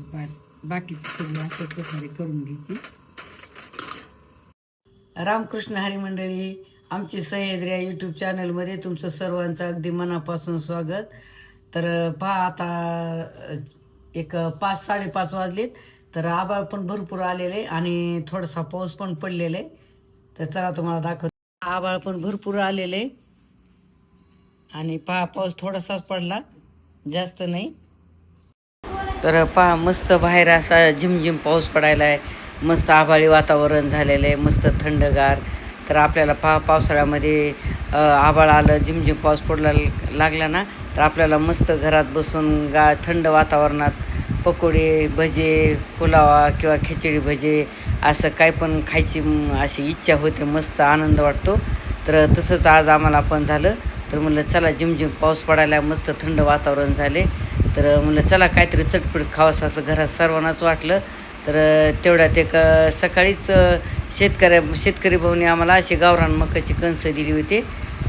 बस बाकीची सगळी प्रकारे करून घेते. रामकृष्ण हरी मंडळी आमची सह्याद्री या यूट्यूब चॅनलमध्ये तुमचं सर्वांचं अगदी मनापासून स्वागत. तर पहा आता एक पाच साडेपाच वाजलेत. तर आबाळ पण भरपूर आलेले आणि थोडासा पाऊस पण पडलेले. तर चला तुम्हाला दाखवतो. आबाळ पण भरपूर आलेले. आणि पहा पाऊस थोडासाच पडला. जास्त नाही. तर पहा मस्त बाहेर असा झिमझिम पाऊस पडायला आहे मस्त आभाळी वातावरण झालेलं आहे मस्त थंडगार. तर आपल्याला पहा पावसाळ्यामध्ये आभाळ आलं झिमझिम पाऊस पडला लागला ना तर आपल्याला मस्त घरात बसून गा थंड वातावरणात पकोडे भजे पुलावा किंवा खिचडी भजे असं काय पण खायची अशी इच्छा होते मस्त आनंद वाटतो. तर तसंच आज आम्हाला पण झालं. तर म्हणलं चला झिमझिम पाऊस पडायला मस्त थंड वातावरण झाले. तर म्हणलं चला काहीतरी चटपट खावंसं असं घरात सर्वांनाच वाटलं. तर तेवढ्यात एक सकाळीच शेतकऱ्या शेतकरी भाऊनी आम्हाला अशी गावरान मकाची कणसं दिली होती.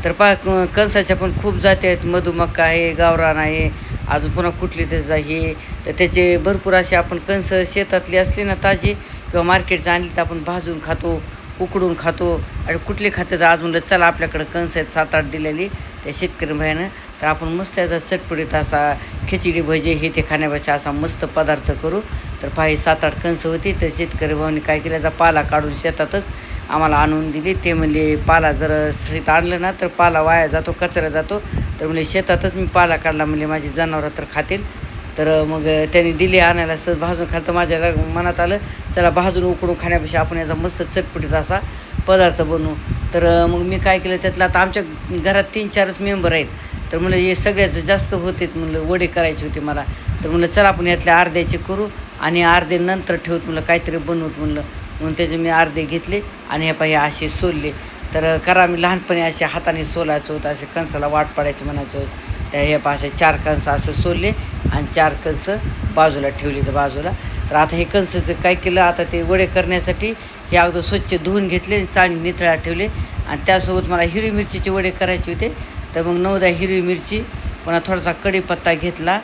तर पा कणसाच्या पण खूप जाती आहेत. मधुमक्का आहे गावरान आहे अजून पुन्हा कुठली त्याचं आहे तर त्याचे भरपूर असे आपण कणस शेतातली असली ना ताजी किंवा मार्केटचं आणली तर आपण भाजून खातो. उकडून खातो. आणि कुठले खाते तर आज म्हणलं चला आपल्याकडं कणस आहेत सात आठ दिलेली त्या शेतकरी भाईनं. तर आपण मस्त याचा चटपटीत असा खिचडी भजे हे ते खाण्यापेक्षा असा मस्त पदार्थ करू. तर पाही सात आठ कणसं होती तर शेतकरी भाऊनी काय केलं याचा पाला काढून शेतातच आम्हाला आणून दिली. ते म्हणले पाला जर शेत आणलं ना तर पाला वाया जातो कचरा जातो. तर म्हणजे शेतातच मी पाला काढला. म्हणजे माझी जनावरं तर खातील. तर मग त्यांनी दिली आणायला. सर भाजून खाल तर माझ्या मनात आलं चला भाजून उकडून खाण्यापेक्षा आपण याचा मस्त चटपटीत असा पदार्थ बनवू. तर मग मी काय केलं त्यातलं आता आमच्या घरात तीन चारच मेंबर आहेत. तर म्हणलं हे सगळ्याचं जास्त होते म्हणलं वडे करायचे होते मला. तर म्हणलं चला आपण यातल्या अर्ध्याचे करू आणि अर्धे नंतर ठेवत. म्हणलं काहीतरी बनवत. म्हणलं म्हणून त्याचे मी अर्धे घेतले आणि हे पाहिजे असे सोलले. तर करा मी लहानपणी असे हाताने सोलायचो होतं असे कणसाला वाट पाडायचं म्हणायचो त्या हे पाशा चार कंस असं सोडले आणि चार कंस बाजूला ठेवली तर बाजूला. तर आता हे कंसचं काय केलं? आता ते वडे करण्यासाठी हे अगोदर स्वच्छ धुवून घेतले आणि चाळणी नितळा ठेवले. आणि त्यासोबत मला हिरवी मिरचीचे वडे करायचे होते. तर मग नऊदा हिरवी मिरची पुन्हा थोडासा कढीपत्ता घेतला.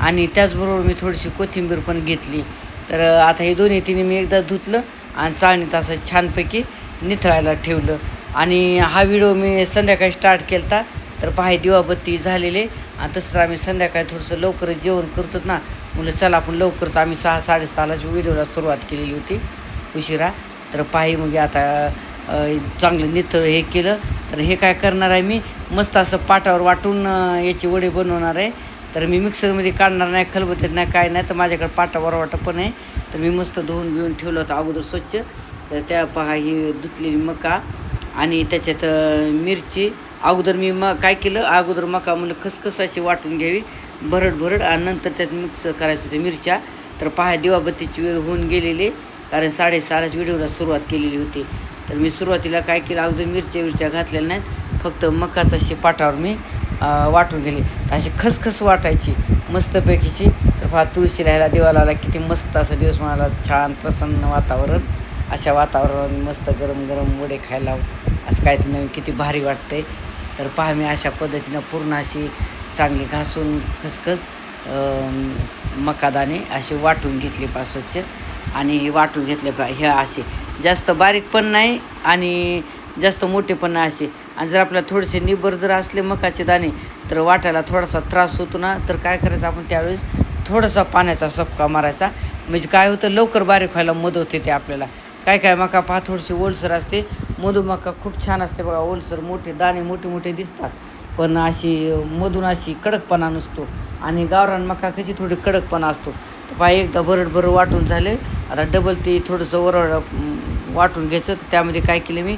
आणि त्याचबरोबर मी थोडीशी कोथिंबीर पण घेतली. तर आता हे दोन्ही तिने मी एकदा धुतलं आणि चाळणीत असं छानपैकी निथळायला ठेवलं. आणि हा व्हिडिओ मी संध्याकाळी स्टार्ट केला तर पहाय दिवाबत्ती झालेले. आणि तसं आम्ही संध्याकाळी थोडंसं लवकर जेवण करतो ना. म्हणलं चला आपण लवकरच आम्ही सहा साडेसहालाच व्हिडिओला सुरुवात केलेली होती. उशिरा. तर पाही मग आता चांगलं निथळ हे केलं. तर हे काय करणार आहे मी? मस्त असं पाटावर वाटून याचे वडे बनवणार आहे. तर मी मिक्सरमध्ये काढणार नाही खलबत्यात नाही काय नाही. तर माझ्याकडे पाटावर वाटं पण आहे. तर मी मस्त धुवून बिवून ठेवलं होतं अगोदर स्वच्छ. तर त्या पहा ही धुतलेली मका आणि त्याच्यात मिरची. अगोदर मी मग काय केलं? अगोदर मका म्हणलं खसखस अशी वाटून घ्यावी. भरड भरड आणि नंतर त्यात मिक्स करायचं होते मिरच्या. तर पहा दिवाबत्तीची वेळ होऊन गेलेली. कारण साडेसहालाच व्हिडिओला सुरुवात केलेली होती. तर मी सुरुवातीला काय केलं? अगोदर मिरच्या विरच्या घातलेल्या नाहीत. फक्त मकाच अशी पाटावर मी वाटून गेली तर अशी खसखस वाटायची मस्तपैकीची. तर पहा तुळशी राहायला देवाला आला किती मस्त असा दिवस म्हणाला. छान प्रसन्न वातावरण. अशा वातावरणात मस्त गरम गरम वडे खायला असं काय नवीन किती भारी वाटतंय. तर पहा मी अशा पद्धतीनं पूर्ण अशी चांगली घासून खसखस मकादाने मकादाणे असे वाटून घेतले पा स्वच्छ. आणि हे वाटून घेतले पा हे असे. जास्त बारीक पण नाही आणि जास्त मोठे पण नाही असे. आणि जर आपल्याला थोडेसे निबर जर असले मकाचे दाणे तर वाटायला थोडासा त्रास होतो ना तर काय करायचं आपण त्यावेळेस थोडासा पाण्याचा सपका मारायचा. म्हणजे काय होतं लवकर बारीक व्हायला मदत होते ते आपल्याला. काय काय मका पहा थोडीशी ओलसर असते. मधुमका खूप छान असते बघा ओलसर मोठे दाणे मोठे मोठे दिसतात. पण अशी मधून अशी कडकपणा नसतो. आणि गावरान मका कशी थोडी कडकपणा असतो. तर पहा एकदा बरड भर वाटून झाले. आता डबल ते थोडंसं वरड वाटून घ्यायचं. तर त्यामध्ये काय केलं मी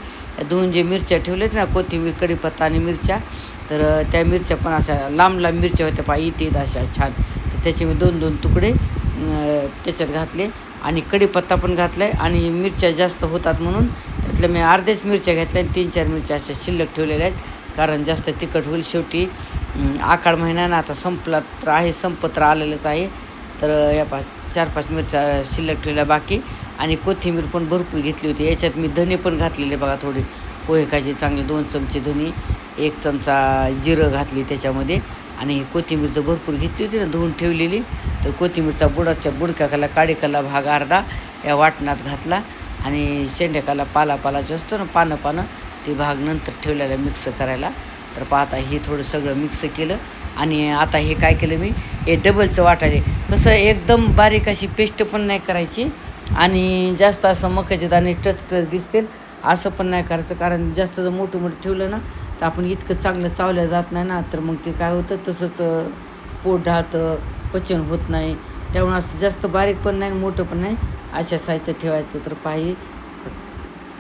दोन जे मिरच्या ठेवल्यात ना कोथिंबीर कढीपत्ता आणि मिरच्या तर त्या मिरच्या पण अशा लांब लांब मिरच्या होत्या. पहा इथे अशा छान. तर त्याचे मी दोन दोन तुकडे त्याच्यात घातले. आणि कढीपत्ता पण घातला आहे आणि मिरच्या जास्त होतात म्हणून घेतलं मी अर्ध्याच मिरच्या घेतल्या आणि तीन चार मिरच्या अशा शिल्लक ठेवलेल्या आहेत. कारण जास्त तिखट होईल शेवटी. आखाड महिना आता संपला तर आहे संपत्र आलेलंच आहे. तर या पा चार पाच मिरच्या शिल्लक ठेवल्या बाकी. आणि कोथिंबीर पण भरपूर घेतली होती. याच्यात मी धने पण घातलेले बघा थोडे. पोहे खायचे चांगले दोन चमचे धने एक चमचा जिरं घातली त्याच्यामध्ये. आणि ही कोथिंबीर जर भरपूर घेतली होती ना धुवून ठेवलेली तर कोथिंबीरचा बुडाच्या बुडक्याकाला काडीकाला भाग अर्धा या वाटणात घातला. आणि शेंड्याकाला पाला पाला असतो ना पानं पानं ते भाग नंतर ठेवलेला मिक्स करायला. तर पाहता हे थोडं सगळं मिक्स केलं. आणि आता हे काय केलं मी? हे डबलचं वाटायले कसं एकदम बारीक अशी पेस्ट पण नाही करायची. आणि जास्त असं मकाचे दाणे टच टच दिसतील. असं पण नाही करायचं. कारण जास्त जर मोठं मोठं ठेवलं ना तर आपण इतकं चांगलं चावलं जात नाही ना. तर मग ते काय होतं? तसंच पोट ढाळतं पचन होत नाही. त्यामुळे असं जास्त बारीक पण नाही आणि मोठं पण नाही. अशा साईजचं ठेवायचं तर पाही.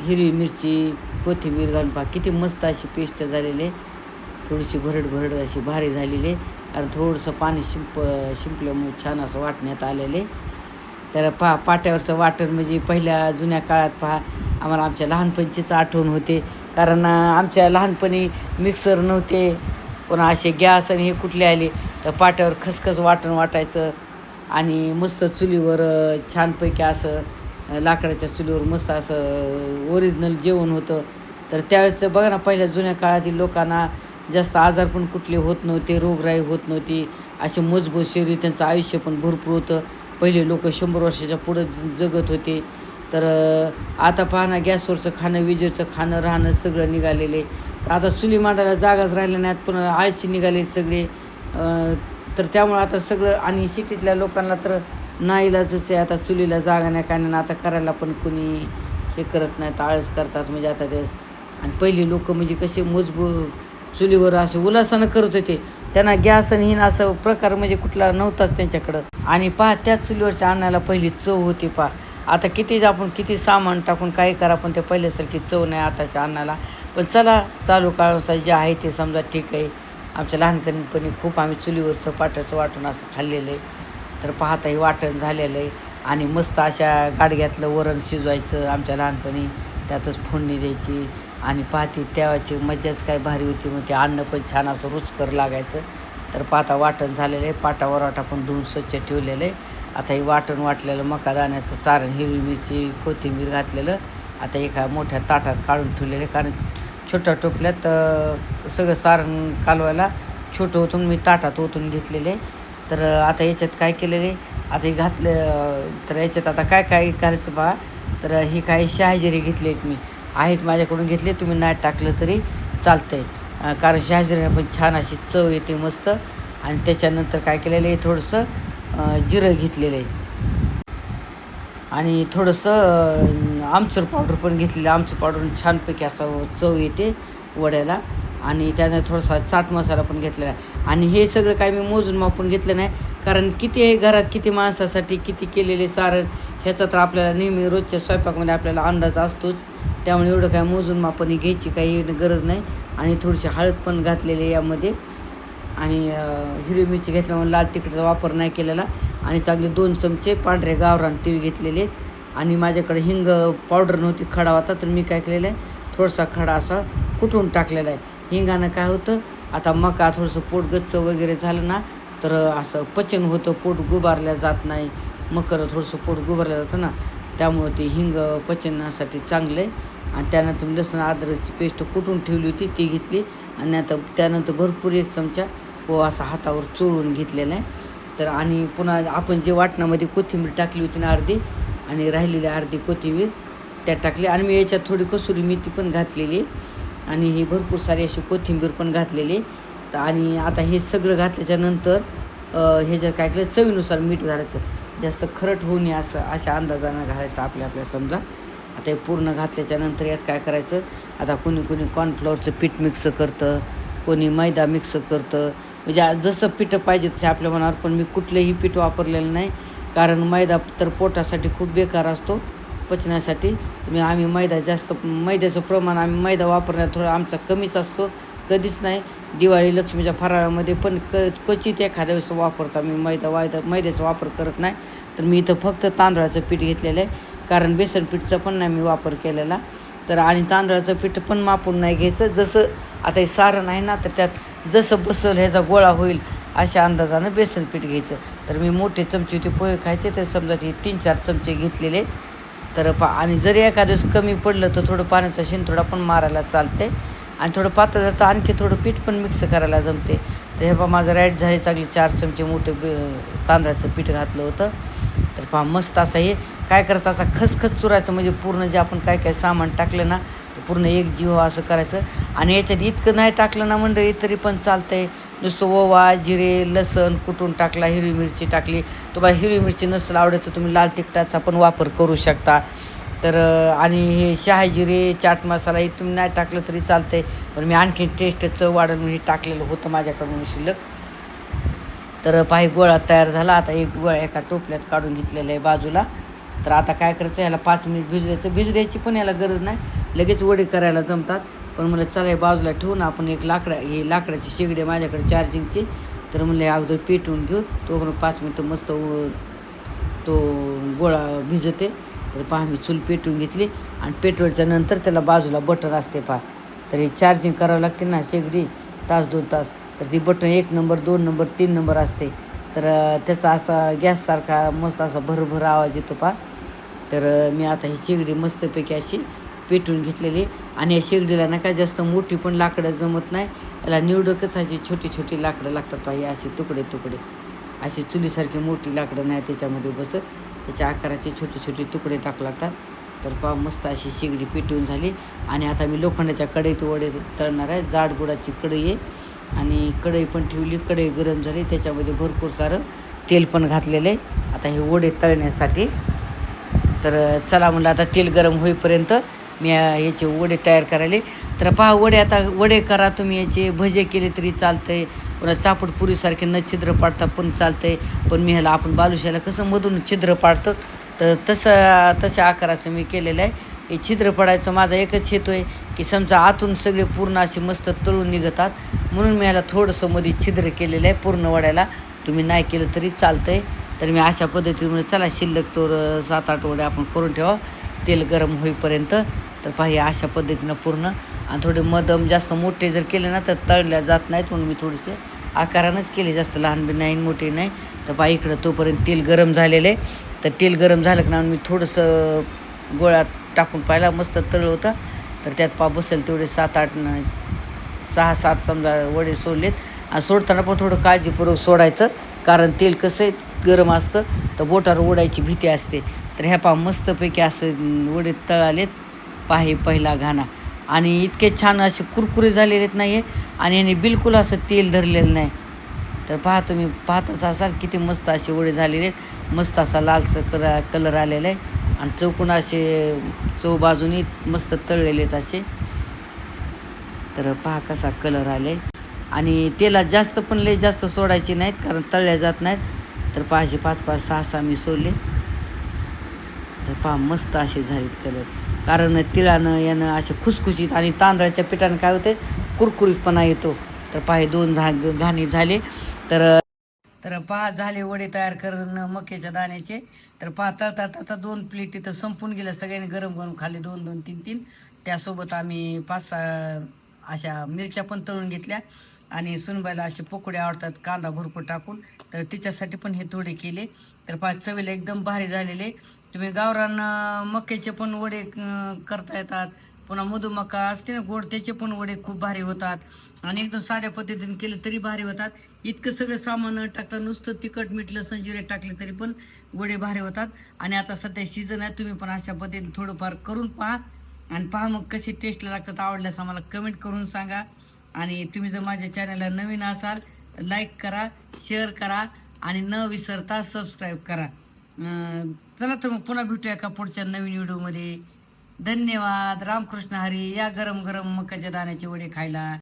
हिरवी मिरची कोथिंबीर घालून पहा. किती मस्त अशी पेस्ट झालेली. आहे थोडीशी भरड भरड अशी भारी झालेली. आहे आणि थोडंसं पाणी शिंप शिंपल्यामुळे छान असं वाटण्यात आलेले. तर पहा पाट्यावरचं वाटण म्हणजे पहिल्या जुन्या काळात पहा आम्हाला आमच्या लहानपणीचीच आठवण होते. कारण आमच्या लहानपणी मिक्सर नव्हते. पुन्हा असे गॅस आणि हे कुठले आले तर पाट्यावर खसखस वाटण वाटायचं. आणि मस्त चुलीवर छानपैकी असं लाकडाच्या चुलीवर मस्त असं ओरिजिनल जेवण होतं. तर त्यावेळेस बघा ना पहिल्या जुन्या काळातील लोकांना जास्त आजार पण कुठले होत नव्हते रोगराई होत नव्हती. असे मजबूत शरीर त्यांचं आयुष्य पण भरपूर होतं. पहिले लोक शंभर वर्षाच्या पुढं जगत होते. तर आता पाहणं गॅसवरचं खाणं विजेचं खाणं राहणं सगळं निघालेले. तर आता चुली मांडायला जागाच राहिल्या नाहीत पण आळशी निघाले सगळे. तर त्यामुळं आता सगळं आणि सिटीतल्या लोकांना तर नाईलाजच आहे आता चुलीला जागा नाही काय नाही आता करायला पण कोणी हे करत नाहीत आळस करतात म्हणजे आता ते. आणि पहिली लोक म्हणजे कसे मजबूत चुलीवर असे उल्हासानं करत होते. त्यांना गॅस आणि हिन असं प्रकार म्हणजे कुठला नव्हताच त्यांच्याकडं. आणि पहा त्याच चुलीवरच्या अन्नाला पहिली चव होती पहा. आता किती आपण किती सामान टाकून काही करा पण ते पहिल्यासारखी चव नाही आताच्या अन्नाला. पण चला चालू काळानुसार जे आहे ते समजा ठीक आहे. आमच्या लहानपणीपणी खूप आम्ही चुलीवरचं पाटाचं वाटून असं खाल्लेलं आहे. तर पाहताही वाटण झालेलं आहे. आणि मस्त अशा गाडग्यातलं वरण शिजवायचं आमच्या लहानपणी. त्यातच फोडणी द्यायची. आणि पाहती तेव्हाची मजाच काय भारी होती मग ते अन्न पण छान असं रुचकर लागायचं. तर पाहता वाटण झालेलं आहे. पाटा वराटा पण धुवून स्वच्छ ठेवलेलं आहे. आता हे वाटण वाटलेलं मका दाण्याचं सारण हिरवी मिरची कोथिंबीर घातलेलं. आता एका मोठ्या ताटात काढून ठेवलेलं आहे. कारण छोट्या टोपल्यात सगळं सारण कालवायला छोटं ओतून मी ताटात ओतून घेतलेले. आहे तर आता याच्यात काय केलेलं? आहे आता हे घातलं तर याच्यात आता काय काय करायचं पहा तर ही काही शहाजिरी घेतली आहेत मी. आहेत माझ्याकडून घेतले तुम्ही नाही टाकलं तरी चालतंय. कारण शहाजिरीने पण छान अशी चव येते मस्त. आणि त्याच्यानंतर काय केलेलं आहे? थोडंसं जिरं घेतलेलं आहे. आणि थोडंसं आमचूर पावडर पण घेतलेलं. आमचूर पावडर छानपैकी असं चव येते वड्याला. आणि त्यानं थोडासा चाट मसाला पण घेतलेला आहे. आणि हे सगळं काय मी मोजून मापून घेतलं नाही. कारण किती आहे घरात किती माणसासाठी किती केलेले सारण ह्याचा तर आपल्याला नेहमी रोजच्या स्वयंपाकमध्ये आपल्याला अंदाज असतोच. त्यामुळे एवढं काय मोजून मापणी घ्यायची काही गरज नाही. आणि थोडीशी हळद पण घातलेली यामध्ये. आणि हिरवी मिरची घेतल्यामुळे लाल तिखटाचा वापर नाही केलेला. आणि चांगले दोन चमचे पांढरे गावरान तीळ घेतलेले. आणि माझ्याकडे हिंग पावडर नव्हती खडा होता तर मी काय केलेलं आहे थोडासा खडा असा कुटून टाकलेला आहे. हिंगानं काय होतं आता मका थोडंसं पोट गच्च वगैरे झालं ना तर असं पचन होतं पोट गुबारल्या जात नाही. मकर थोडंसं पोट गुबारलं जातं ना त्यामुळं ते हिंग पचनासाठी चांगलं आहे. आणि त्यानंतर मी लसूण अद्रकची पेस्ट कुटून ठेवली होती ती घेतली. आणि आता त्यानंतर भरपूर एक चमचा व असा हातावर चोळून घेतलेला आहे तर आणि पुन्हा आपण जे वाटणामध्ये कोथिंबीर टाकली होती ना अर्धी आणि राहिलेली अर्धी कोथिंबीर त्यात टाकली. आणि मी याच्यात थोडी कसुरी मेथी पण घातलेली आणि ही भरपूर सारी अशी कोथिंबीर पण घातलेली. तर आणि आता हे सगळं घातल्याच्या नंतर ह्याच्यात काय केलं चवीनुसार मीठ घालायचं. जास्त खरट होऊ नये असं अशा अंदाजानं घालायचं आपल्या आपल्या समजा. आता हे पूर्ण घातल्याच्या नंतर यात काय करायचं? आता कोणी कोणी कॉर्नफ्लॉवरचं पीठ मिक्स करतं कोणी मैदा मिक्स करतं म्हणजे जसं पिठं पाहिजे तसे आपल्या मनावर पण मी कुठलंही पीठ वापरलेलं नाही. कारण मैदा तर पोटासाठी खूप बेकार असतो. पचण्यासाठी मी आम्ही मैदा जास्त मैद्याचं प्रमाण आम्ही मैदा वापरण्यात थोडा आमचा कमीच असतो. कधीच नाही. दिवाळी लक्ष्मीच्या फराळामध्ये पण क क्वचित एखाद्या वेळेस वापरतो आम्ही मैदा. वायदा मैद्याचा वापर करत नाही. तर मी इथं फक्त तांदळाचं पीठ घेतलेलं आहे. कारण बेसन पीठचा पण नाही मी वापर केलेला. तर आणि तांदळाचं पीठ पण मापून नाही घ्यायचं. जसं आता हे सारण आहे ना तर त्यात जसं बसल ह्याचा गोळा होईल अशा अंदाजानं बेसन पीठ घ्यायचं. तर मी मोठे चमचे ते पोहे खायचे तर समजा ते तीन चार चमचे घेतलेले. तर पा आणि जरी एखाद्या दिवस कमी पडलं तर थोडं पाण्याचा शिंतोडा पण मारायला चालते आणि थोडं पातळ झालं तर आणखी थोडं पीठ पण मिक्स करायला जमते तर हे पहा माझं राईट झाले चांगली चार चमचे मोठे तांदळाचं पीठ घातलं होतं. तर पहा मस्त असं हे काय करायचं असा खसखस चुरायचं म्हणजे पूर्ण जे आपण काय काय सामान टाकलं ना पूर्ण एक जीव असं करायचं. आणि याच्यात इतकं नाही टाकलं ना मंडळी तरी पण चालतंय. नुसतं ओवा जिरे लसण कुटून टाकला हिरवी मिरची टाकली. तुम्हाला हिरवी मिरची नसेल आवडत तर तुम्ही लाल तिखटाचा पण वापर करू शकता. तर आणि हे शहाजिरे चाट मसाला हे तुम्ही नाही टाकलं तरी चालतंय. पण मी आणखी टेस्ट चव वाढवून मी हे टाकलेलं होतं माझ्याकडून शिल्लक. तर पाही गोळा तयार झाला. आता एक गोळा एका टोपल्यात काढून घेतलेला आहे बाजूला. तर आता काय करायचं ह्याला पाच मिनिट भिजू द्यायचं. भिजू द्यायची पण याला गरज नाही. लगेच वडे करायला जमतात. पण मला चला बाजूला ठेवून आपण एक लाकडा हे लाकडाची शेगडी माझ्याकडे चार्जिंगची तर म्हणले अगोदर पेटवून घेऊ. तो पण पाच मिनटं मस्त उ- तो गोळा भिजते. तर पहा मी चूल पेटवून घेतली. आणि पेटवायच्या नंतर त्याला बाजूला बटन असते पहा. तर हे चार्जिंग करावं लागते ना शेगडी. तास दोन तास. तर ती बटन एक नंबर दोन नंबर तीन नंबर असते. तर त्याचा असा गॅससारखा मस्त असा भरभर आवाज येतो पहा. तर मी आता ही शेगडी मस्तपैकी अशी पेटवून घेतलेली आणि या शेगडीला ना काय जास्त मोठी पण लाकडं जमत नाही. याला निवडकच अशी छोटी छोटी लाकडं लागतात पाहिजे अशी तुकडे तुकडे. अशी चुलीसारखी मोठी लाकडं नाही त्याच्यामध्ये बसत. त्याच्या आकाराचे छोटे छोटे तुकडे टाक लागतात. तर पहा मस्त अशी शेगडी पेटवून झाली. आणि आता मी लोखंडाच्या कढईत वडे तळणार आहे. जाडगुडाची कढई आहे. आणि कढई पण ठेवली. कढई गरम झाली. त्याच्यामध्ये भरपूर सारं तेल पण घातलेलं आहे. आता हे वडे तळण्यासाठी तर चला म्हणलं आता तेल गरम होईपर्यंत मी याचे वडे तयार करायले. तर पहा वडे आता वडे करा तुम्ही याचे. भजे केले तरी चालतंय. पुन्हा चापड पुरीसारखे न छिद्र पाडता पण चालतंय. पण मी ह्याला आपण बालुशाला कसं मधून छिद्र पाडतो तर तसं तशा आकाराचं मी केलेलं आहे. हे छिद्र पडायचं माझा एकच हेतू आहे की समजा आतून सगळे पूर्ण असे मस्त तळून निघतात. म्हणून मी ह्याला थोडंसं मध्ये छिद्र केलेलं आहे पूर्ण वड्याला. तुम्ही नाही केलं तरी चालतंय. तर मी अशा पद्धतीने चला शिल्लक तोर सात आठ वडे आपण करून ठेवा. तेल गरम होईपर्यंत. तर पाहिजे अशा पद्धतीनं पूर्ण. आणि थोडे मधम जास्त मोठे जर केले ना तर तळल्या जात नाहीत म्हणून मी थोडेसे आकारानंच केले. जास्त लहान बी नाही मोठे नाही. तर पहा इकडं तोपर्यंत तेल गरम झालेलं आहे. तर तेल गरम झालं की ना मी थोडंसं गोळ्यात टाकून पाहिला. मस्त तळ होता. तर त्यात पा बसेल तेवढे सात आठ सहा सात समजा वडे सोडलेत. आणि सोडताना पण थोडं काळजीपूर्वक सोडायचं. कारण तेल कसं आहे गरम असतं तर बोटावर ओढायची भीती असते. तर ह्या पहा मस्तपैकी असं वडे तळालेत पाहे पहिला घाणा. आणि इतके छान असे कुरकुरे झालेले नाही आहे आणि याने बिलकुल असं तेल धरलेलं नाही. तर पहा तुम्ही पाहतच असाल किती मस्त असे वडे झालेले आहेत. मस्त असा लालसर करा कलर आलेला आहे. आणि चौकून असे चौ बाजूनी मस्त तळलेले आहेत असे. तर पहा कसा कलर आले आणि तेला जास्त पण लय जास्त सोडायचे नाहीत कारण तळल्या जात नाहीत. तर पाचशे पाच पाच सहा सहा मी सोडले. तर पहा मस्त असे झालेत कलर कारण तिळानं यानं असे खुसखुशीत आणि तांदळाच्या पिठानं काय होते कुरकुरीतपणा येतो. तर पाहे दोन झा घाणी झाले. तर तर पहा झाले वडे तयार करणं मक्याच्या दाण्याचे. तर पहा तळता तळता दोन प्लेट इथं संपून गेल्या सगळ्यांनी गरम गरम खाल्ले दोन दोन तीन तीन. त्यासोबत आम्ही पाच सहा अशा मिरच्या पण तळून घेतल्या. आणि सुनबाईला असे पोकडे आवडतात कांदा भरपूर टाकून. तर तिच्यासाठी पण हे थोडे केले. तर पाच चवीला एकदम भारी झालेले. तुम्ही गावरान मक्याचे पण वडे करता येतात. पुन्हा मधुमका असते ना गोड त्याचे पण वडे खूप भारी होतात. आणि एकदम साध्या पद्धतीने केले तरी भारी होतात. इतकं सगळं सामान टाकता नुसतं तिखट मीठ लसण जिरे टाकले तरी पण वडे भारी होतात. आणि आता सध्या सीझन आहे तुम्ही पण अशा पद्धतीने थोडंफार करून पहा. आणि पहा मग कशी टेस्टला लागतात आवडल्यास आम्हाला कमेंट करून सांगा. आणि तुम्ही जर माझ्या चॅनलला नवीन असाल तर लाईक करा शेअर करा आणि न विसरता सबस्क्राईब करा. चला तर मग पुन्हा भेटूया का पुढच्या नवीन व्हिडिओमध्ये धन्यवाद. रामकृष्ण हरी या गरम गरम मकाच्या दाण्याचे वडे खायला.